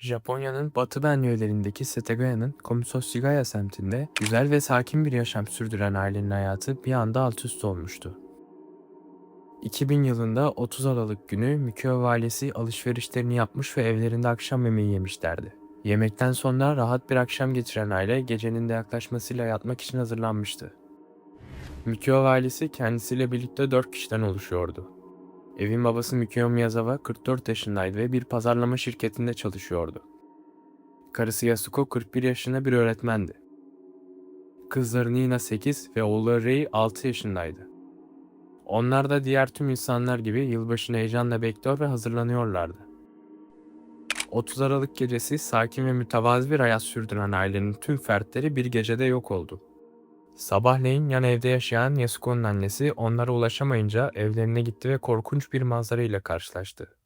Japonya'nın batı Benlio'larındaki Setagaya'nın Komisoshigaya semtinde güzel ve sakin bir yaşam sürdüren ailenin hayatı bir anda alt üst olmuştu. 2000 yılında 30 Aralık günü Mikio ve ailesi alışverişlerini yapmış ve evlerinde akşam yemeği yemişlerdi. Yemekten sonra rahat bir akşam geçiren aile gecenin de yaklaşmasıyla yatmak için hazırlanmıştı. Mikio ve ailesi kendisiyle birlikte 4 kişiden oluşuyordu. Evin babası Mikio Miyazawa 44 yaşındaydı ve bir pazarlama şirketinde çalışıyordu. Karısı Yasuko 41 yaşında bir öğretmendi. Kızları Nina 8 ve oğulları Rei 6 yaşındaydı. Onlar da diğer tüm insanlar gibi yılbaşını heyecanla bekliyor ve hazırlanıyorlardı. 30 Aralık gecesi sakin ve mütevazi bir hayat sürdüren ailenin tüm fertleri bir gecede yok oldu. Sabahleyin yan evde yaşayan Yasuko'nun annesi onlara ulaşamayınca evlerine gitti ve korkunç bir manzara ile karşılaştı.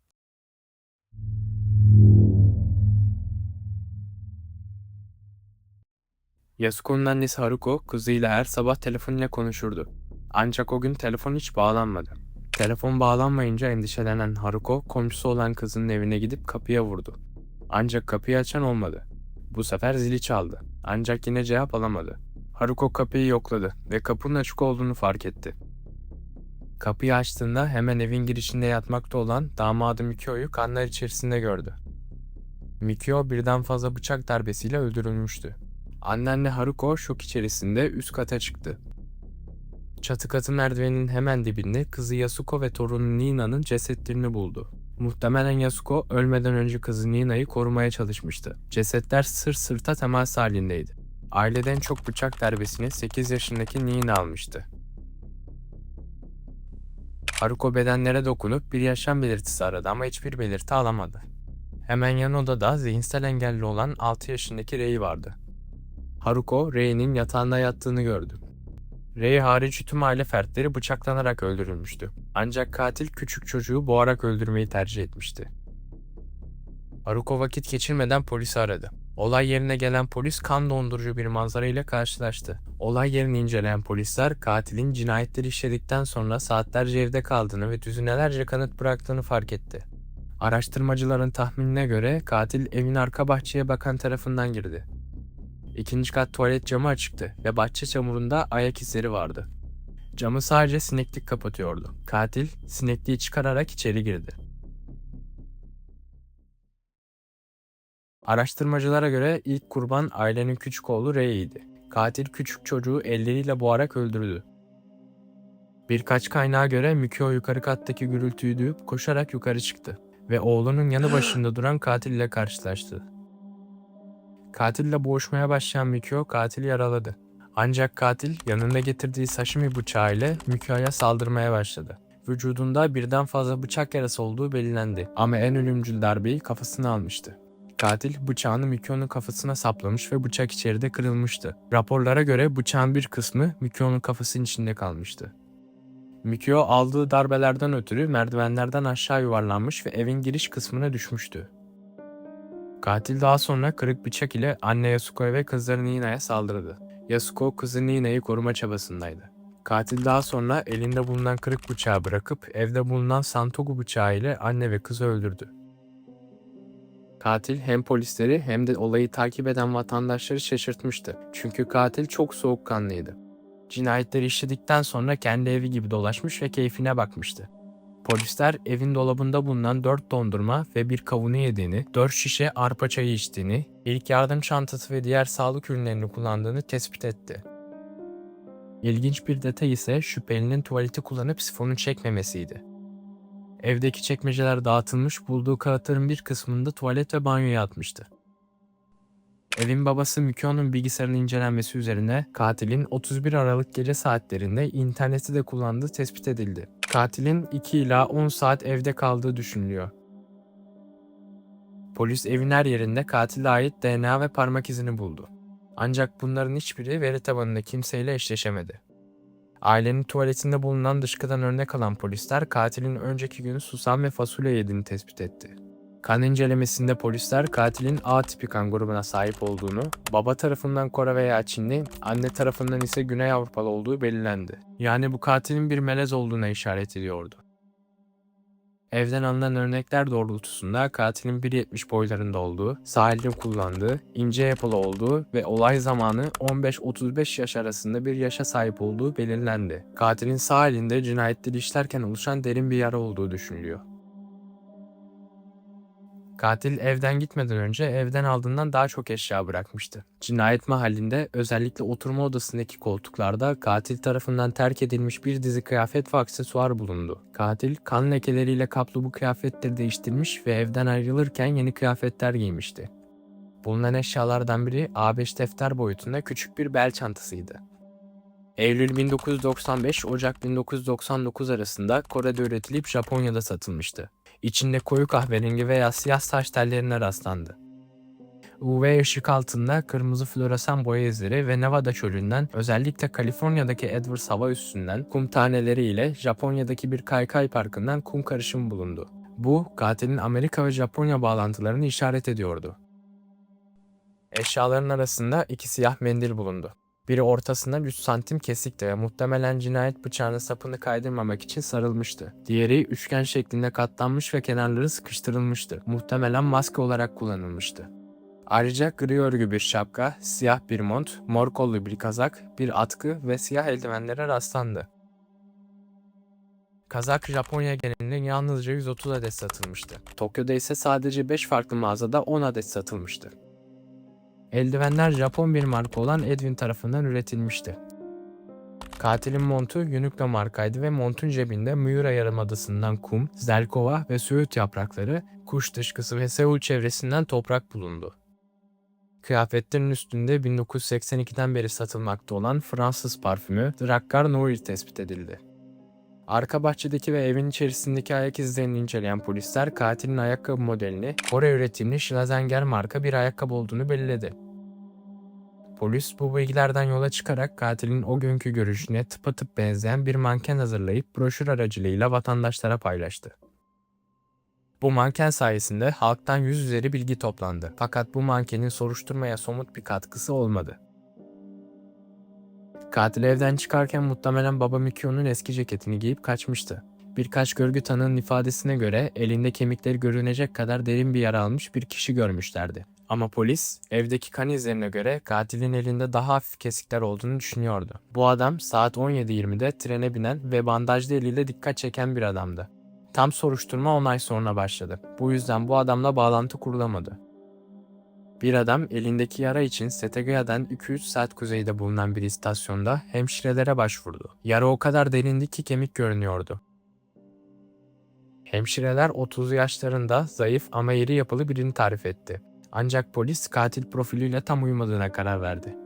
Yasuko'nun annesi Haruko kızıyla her sabah telefonla konuşurdu. Ancak o gün telefon hiç bağlanmadı. Telefon bağlanmayınca endişelenen Haruko komşusu olan kızının evine gidip kapıya vurdu. Ancak kapıyı açan olmadı. Bu sefer zili çaldı. Ancak yine cevap alamadı. Haruko kapıyı yokladı ve kapının açık olduğunu fark etti. Kapıyı açtığında hemen evin girişinde yatmakta olan damadı Mikio'yu kanlar içerisinde gördü. Mikio birden fazla bıçak darbesiyle öldürülmüştü. Annenle Haruko şok içerisinde üst kata çıktı. Çatı katı merdivenin hemen dibinde kızı Yasuko ve torunu Nina'nın cesetlerini buldu. Muhtemelen Yasuko ölmeden önce kızı Nina'yı korumaya çalışmıştı. Cesetler sırt sırta temas halindeydi. Aileden çok bıçak darbesini 8 yaşındaki Nina almıştı. Haruko bedenlere dokunup bir yaşam belirtisi aradı ama hiçbir belirti alamadı. Hemen yan odada zihinsel engelli olan 6 yaşındaki Rei vardı. Haruko, Rei'nin yatağında yattığını gördü. Rei hariç tüm aile fertleri bıçaklanarak öldürülmüştü. Ancak katil küçük çocuğu boğarak öldürmeyi tercih etmişti. Haruko vakit geçirmeden polisi aradı. Olay yerine gelen polis kan dondurucu bir manzara ile karşılaştı. Olay yerini inceleyen polisler katilin cinayetleri işledikten sonra saatlerce evde kaldığını ve düzinelerce kanıt bıraktığını fark etti. Araştırmacıların tahminine göre katil evin arka bahçeye bakan tarafından girdi. İkinci kat tuvalet camı açıktı ve bahçe çamurunda ayak izleri vardı. Camı sadece sineklik kapatıyordu. Katil sinekliği çıkararak içeri girdi. Araştırmacılara göre ilk kurban ailenin küçük oğlu Ray'ydi. Katil küçük çocuğu elleriyle boğarak öldürdü. Birkaç kaynağa göre Mikio yukarı kattaki gürültüyü duyup koşarak yukarı çıktı ve oğlunun yanı başında duran katille karşılaştı. Katille boğuşmaya başlayan Mikio katili yaraladı. Ancak katil yanında getirdiği sashimi bıçağıyla Mikio'ya saldırmaya başladı. Vücudunda birden fazla bıçak yarası olduğu belirlendi ama en ölümcül darbeyi kafasına almıştı. Katil bıçağını Mikio'nun kafasına saplamış ve bıçak içeride kırılmıştı. Raporlara göre bıçağın bir kısmı Mikio'nun kafasının içinde kalmıştı. Mikio aldığı darbelerden ötürü merdivenlerden aşağı yuvarlanmış ve evin giriş kısmına düşmüştü. Katil daha sonra kırık bıçak ile anne Yasuko'ya ve kızları Nina'ya saldırdı. Yasuko kızı Nina'yı koruma çabasındaydı. Katil daha sonra elinde bulunan kırık bıçağı bırakıp evde bulunan Santoku bıçağı ile anne ve kızı öldürdü. Katil hem polisleri hem de olayı takip eden vatandaşları şaşırtmıştı. Çünkü katil çok soğukkanlıydı. Cinayetleri işledikten sonra kendi evi gibi dolaşmış ve keyfine bakmıştı. Polisler evin dolabında bulunan 4 dondurma ve bir kavunu yediğini, 4 şişe arpa çayı içtiğini, ilk yardım çantası ve diğer sağlık ürünlerini kullandığını tespit etti. İlginç bir detay ise şüphelinin tuvaleti kullanıp sifonu çekmemesiydi. Evdeki çekmeceler dağıtılmış bulduğu kağıtların bir kısmında tuvalet ve banyoya atmıştı. Evin babası Mikio'nun bilgisayarının incelenmesi üzerine katilin 31 Aralık gece saatlerinde interneti de kullandığı tespit edildi. Katilin 2 ila 10 saat evde kaldığı düşünülüyor. Polis evin her yerinde katile ait DNA ve parmak izini buldu. Ancak bunların hiçbiri veri tabanında kimseyle eşleşemedi. Ailenin tuvaletinde bulunan dışkıdan örnek alan polisler katilin önceki gün susam ve fasulye yediğini tespit etti. Kan incelemesinde polisler katilin A tipi kan grubuna sahip olduğunu, baba tarafından Kore veya Çinli, anne tarafından ise Güney Avrupalı olduğu belirlendi. Yani bu katilin bir melez olduğuna işaret ediyordu. Evden alınan örnekler doğrultusunda katilin 1.70 boylarında olduğu, sahilde kullandığı, ince yapılı olduğu ve olay zamanı 15-35 yaş arasında bir yaşa sahip olduğu belirlendi. Katilin sağ elinde cinayetleri işlerken oluşan derin bir yara olduğu düşünülüyor. Katil evden gitmeden önce evden aldığından daha çok eşya bırakmıştı. Cinayet mahallinde özellikle oturma odasındaki koltuklarda katil tarafından terk edilmiş bir dizi kıyafet ve aksesuar bulundu. Katil kan lekeleriyle kaplı bu kıyafetleri değiştirmiş ve evden ayrılırken yeni kıyafetler giymişti. Bulunan eşyalardan biri A5 defter boyutunda küçük bir bel çantasıydı. Eylül 1995 Ocak 1999 arasında Kore'de üretilip Japonya'da satılmıştı. İçinde koyu kahverengi veya siyah saç tellerine rastlandı. UV ışık altında kırmızı floresan boya izleri ve Nevada çölünden özellikle Kaliforniya'daki Edwards hava üssünden kum taneleri ile Japonya'daki bir kaykay parkından kum karışımı bulundu. Bu katilin Amerika ve Japonya bağlantılarını işaret ediyordu. Eşyaların arasında iki siyah mendil bulundu. Biri ortasından 3 santim kesikti ve muhtemelen cinayet bıçağının sapını kaydırmamak için sarılmıştı. Diğeri üçgen şeklinde katlanmış ve kenarları sıkıştırılmıştı. Muhtemelen maske olarak kullanılmıştı. Ayrıca gri örgü bir şapka, siyah bir mont, mor kollu bir kazak, bir atkı ve siyah eldivenlere rastlandı. Kazak Japonya genelinde yalnızca 130 adet satılmıştı. Tokyo'da ise sadece 5 farklı mağazada 10 adet satılmıştı. Eldivenler Japon bir marka olan Edwin tarafından üretilmişti. Katilin montu Uniqlo markaydı ve montun cebinde Miura Yarımadası'ndan kum, zelkova ve söğüt yaprakları, kuş dışkısı ve Seul çevresinden toprak bulundu. Kıyafetlerin üstünde 1982'den beri satılmakta olan Fransız parfümü Drakkar Noir tespit edildi. Arka bahçedeki ve evin içerisindeki ayak izlerini inceleyen polisler katilin ayakkabı modelini Kore üretimli Schlazenger marka bir ayakkabı olduğunu belirledi. Polis bu bilgilerden yola çıkarak katilin o günkü görüşüne tıpatıp benzeyen bir manken hazırlayıp broşür aracılığıyla vatandaşlara paylaştı. Bu manken sayesinde halktan yüz üzeri bilgi toplandı. Fakat bu mankenin soruşturmaya somut bir katkısı olmadı. Katil evden çıkarken muhtemelen baba Mikio'nun eski ceketini giyip kaçmıştı. Birkaç görgü tanığının ifadesine göre elinde kemikleri görünecek kadar derin bir yara almış bir kişi görmüşlerdi. Ama polis evdeki kan izlerine göre katilin elinde daha hafif kesikler olduğunu düşünüyordu. Bu adam saat 17.20'de trene binen ve bandajlı eliyle dikkat çeken bir adamdı. Tam soruşturma 10 ay sonra başladı. Bu yüzden bu adamla bağlantı kurulamadı. Bir adam elindeki yara için Setagaya'dan 2-3 saat kuzeyde bulunan bir istasyonda hemşirelere başvurdu. Yara o kadar derindi ki kemik görünüyordu. Hemşireler 30 yaşlarında zayıf ama iri yapılı birini tarif etti. Ancak polis katil profiliyle tam uymadığına karar verdi.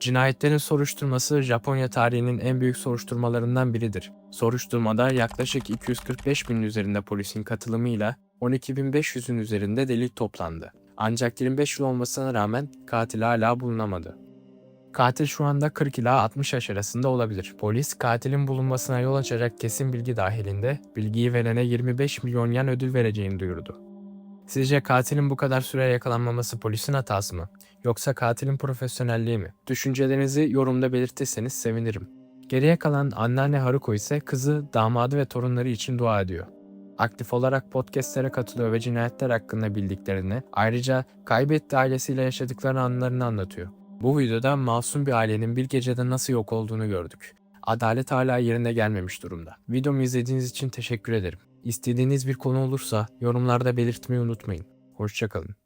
Cinayetlerin soruşturması Japonya tarihinin en büyük soruşturmalarından biridir. Soruşturmada yaklaşık 245 bin üzerinde polisin katılımıyla 12.500'ün üzerinde delil toplandı. Ancak 25 yıl olmasına rağmen katil hala bulunamadı. Katil şu anda 40 ila 60 yaş arasında olabilir. Polis katilin bulunmasına yol açacak kesin bilgi dahilinde bilgiyi verene 25 milyon yen ödül vereceğini duyurdu. Sizce katilin bu kadar süre yakalanmaması polisin hatası mı? Yoksa katilin profesyonelliği mi? Düşüncelerinizi yorumda belirtirseniz sevinirim. Geriye kalan anneanne Haruko ise kızı, damadı ve torunları için dua ediyor. Aktif olarak podcastlere katılıyor ve cinayetler hakkında bildiklerini, ayrıca kaybetti ailesiyle yaşadıkları anılarını anlatıyor. Bu videoda masum bir ailenin bir gecede nasıl yok olduğunu gördük. Adalet hala yerine gelmemiş durumda. Videomu izlediğiniz için teşekkür ederim. İstediğiniz bir konu olursa yorumlarda belirtmeyi unutmayın. Hoşçakalın.